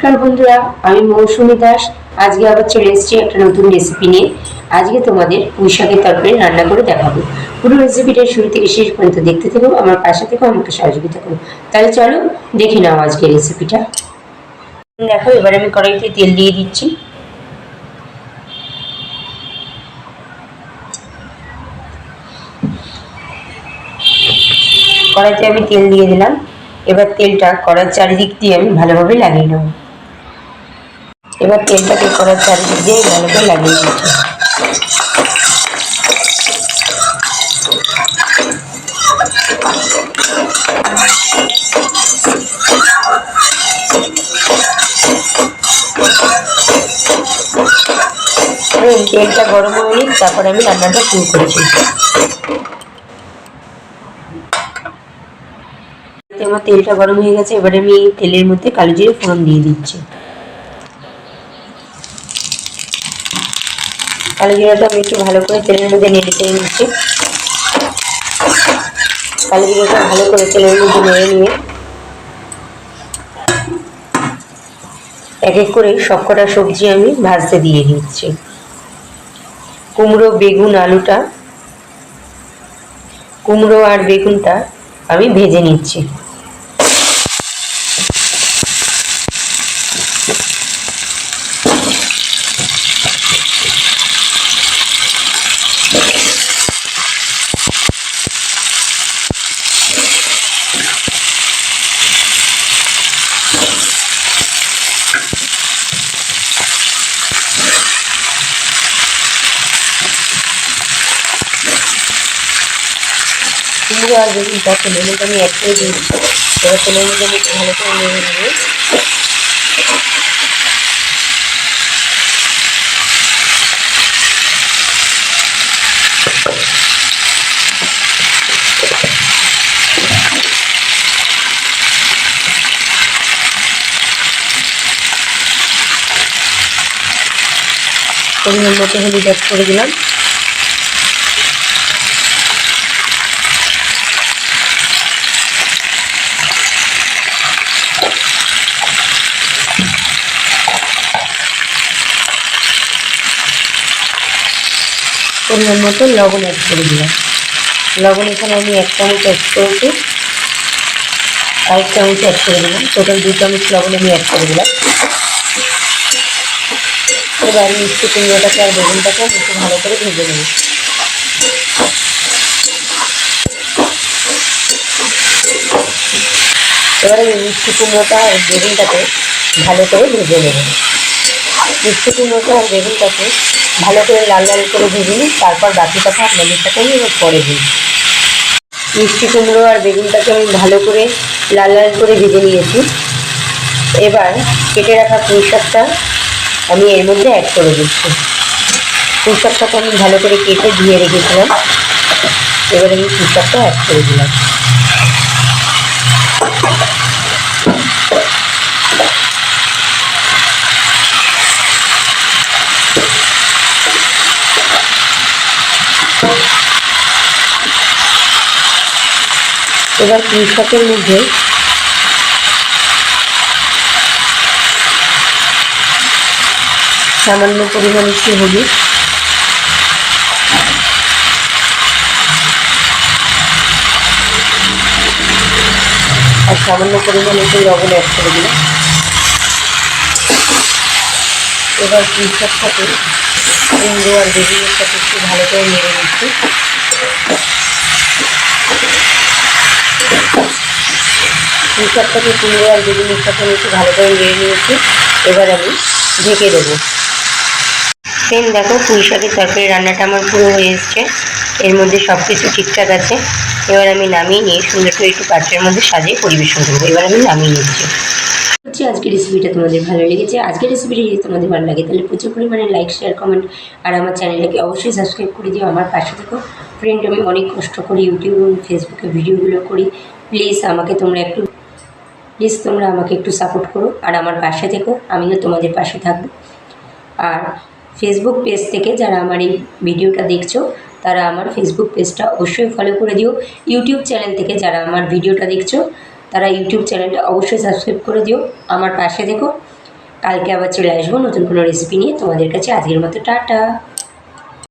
নমস্কার বন্ধুরা, আমি মৌসুমি দাস। আজকে আবার চলে এসেছি একটা নতুন রেসিপি নিয়ে। আজকে তোমাদের পুঁই শাকের তরকারি রান্না করে দেখাবো। পুরো রেসিপিটা শুরু থেকে শেষ পর্যন্ত দেখতে থাকো, আমার পাশে থেকে, আমাকে সহযোগিতা করো। তাহলে চলো দেখে নাও আজকে রেসিপিটা দেখো, এবার আমি কড়াইতে তেল দিয়ে দিচ্ছি। কড়াইতে আমি তেল দিয়ে দিলাম। এবার তেলটা কড়ার চারিদিক দিয়ে আমি ভালোভাবে লাগিয়ে নেব। এবার তেলটাকে কড়ার চারিদিক দিয়ে ভালো করে লাগিয়ে দিচ্ছি তেলটা গরম হয়ে নিক, তারপর আমি রান্নাটা শুরু করেছি। আমার তেলটা গরম হয়ে গেছে, এবারে আমি তেলের মধ্যে কালো জিরে ফোড়ন দিয়ে দিচ্ছি। কালো জিরাটা আমি একটু ভালো করে তেলের মধ্যে নেড়ে চেড়ে নিচ্ছি। কালো জিরাটা ভালো করে তেলের মধ্যে নেড়ে নিয়ে এক এক করে সবকটা সবজি আমি ভাজতে দিয়ে দিচ্ছি। কুমড়ো, বেগুন, আলুটা, কুমড়ো আর বেগুনটা আমি ভেজে নিচ্ছি। কুমড়ো আর বেগুনটা তেলের মধ্যে আমি এক করে দিয়েছি এবার তেলের মধ্যে আমি ভালো করে নেড়ে নেব। পরিমাণ মতো হলুদ অ্যাড করে দিলাম। পরিমাণ মতো লবণ অ্যাড করে দিলাম। লবণ এখানে আমি এক চামচ অ্যাড করেছি। আর এক চামচ অ্যাড করে দিলাম। টোটাল দু চামচ লবণ আমি অ্যাড করে দিলাম। এবার মিষ্টি কুমড়োটাকে আর বেগুনটাকে একটু ভালো করে ভেজে নেব। এবার আমি মিষ্টি কুমড়োটা আর বেগুনটাকে ভালো করে ভেজে নেব। কুমড়োটা আর বেগুনটাকে ভালো করে লাল লাল করে ভেজে নিই, তারপর বাকি কথা আপনাদের সাথে আমি পরে দিই। মিষ্টি কুমড়ো আর বেগুনটাকে আমি ভালো করে লাল লাল করে ভেজে নিয়েছি। এবার কেটে রাখা পুঁই শাকটা আমি এর মধ্যে অ্যাড করে দিচ্ছি। পুঁই শাকটাকে আমি ভালো করে কেটে ধুয়ে রেখেছিলাম। এবার আমি পুঁই শাকটা অ্যাড করে দিলাম। এবার শাকের মধ্যে সামান্য পরিমাণ একটু হলুদ। আর সামান্য পরিমাণ একটু লবণ অ্যাড করে দিলাম। এবার পুঁই শাকটাকে কুমড়ো আর বেগুনের সাথে একটু ভালো করে নেড়ে নিচ্ছি। শাকটাকে কুমড়ো আর বেগুনের সাথে একটু ভালো করে নেড়ে নিয়েছি। এবার আমি ঢেকে দেবো। সেম দেখো, পুঁই শাকের তরকারি রান্নাটা আমার পুরো হয়ে এসছে। এর মধ্যে সব কিছু ঠিকঠাক আছে। এবার আমি নামিয়ে নিয়ে সুন্দর করে একটু পাত্রের মধ্যে সাজিয়ে পরিবেশন করব। এবার আমি নামিয়ে নিচ্ছি। হচ্ছে আজকের রেসিপিটা তোমাদের ভালো লেগেছে। আজকের রেসিপিটা যদি তোমাদের ভালো লাগে, তাহলে প্রচুর পরিমাণে লাইক শেয়ার কমেন্ট আর আমার চ্যানেলটাকে অবশ্যই সাবস্ক্রাইব করে দিও। আমার পাশে থেকো। ফ্রেন্ড আমি অনেক কষ্ট করি ইউটিউব এবং ফেসবুকে ভিডিওগুলো করি। প্লিজ আমাকে তোমরা একটু প্লিজ তোমরা আমাকে একটু সাপোর্ট করো আর আমার পাশে থেকো, আমিও তোমাদের পাশে থাকব। আর ফেসবুক পেজ থেকে যারা আমার এই ভিডিওটা দেখছ, তারা আমার ফেসবুক পেজটা অবশ্যই ফলো করে দিও। ইউটিউব চ্যানেল থেকে যারা আমার ভিডিওটা দেখছ, তারা ইউটিউব চ্যানেলটা অবশ্যই সাবস্ক্রাইব করে দিও। আমার পাশে দেখো কালকে আবার চলে আসব নতুন কোনো রেসিপি নিয়ে। তোমাদের কাছে আজকের মতো টাটা।